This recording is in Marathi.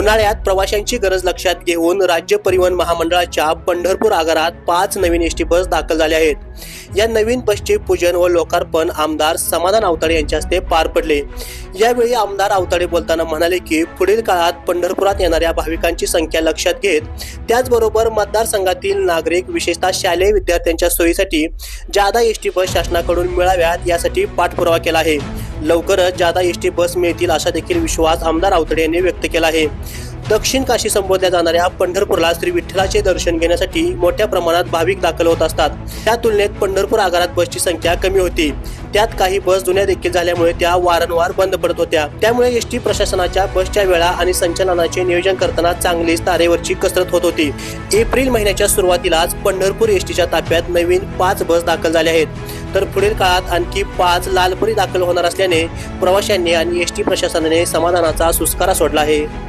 उन्हाळ्यात प्रवाशांची गरज लक्षात घेऊन राज्य परिवहन महामंडळाच्या पंढरपूर आगारात पाच नवीन एस टी बस दाखल झाल्या आहेत. या नवीन बसचे पूजन व लोकार्पण आमदार समाधान आवताडे यांच्या हस्ते पार पडले. यावेळी आमदार आवताडे बोलताना म्हणाले की पुढील काळात पंढरपुरात येणाऱ्या भाविकांची संख्या लक्षात घेत त्याचबरोबर मतदारसंघातील नागरिक विशेषतः शालेय विद्यार्थ्यांच्या सोयीसाठी जादा एस टी बस शासनाकडून मिळाव्यात यासाठी पाठपुरावा केला आहे. लवकरच जादा एस टी बस मिळतील असा देखील विश्वास आमदार आवतडे यांनी व्यक्त केला आहे. दक्षिण काशी संबोधल्या जाणाऱ्या पंढरपूरला श्री विठ्ठलाचे दर्शन घेण्यासाठी मोठ्या प्रमाणात भाविक दाखल होत असतात. त्या तुलनेत पंढरपूर आगारात बसची संख्या कमी होती. त्यात काही बस जुन्या देखील झाल्यामुळे त्या वारंवार बंद पडत होत्या. त्यामुळे एस टी प्रशासनाच्या बसच्या वेळा आणि संचालनाचे नियोजन करताना चांगलीच तारेवरची कसरत होत होती. एप्रिल महिन्याच्या सुरुवातीलाच पंढरपूर एस टीच्या ताफ्यात नवीन पाच बस दाखल झाल्या आहेत. तर पुढील काळात आणखी पाच लालपरी दाखल होणार असल्याने प्रवाशांनी आणि एस टी प्रशासनाने समाधानाचा सुस्कारा सोडला आहे.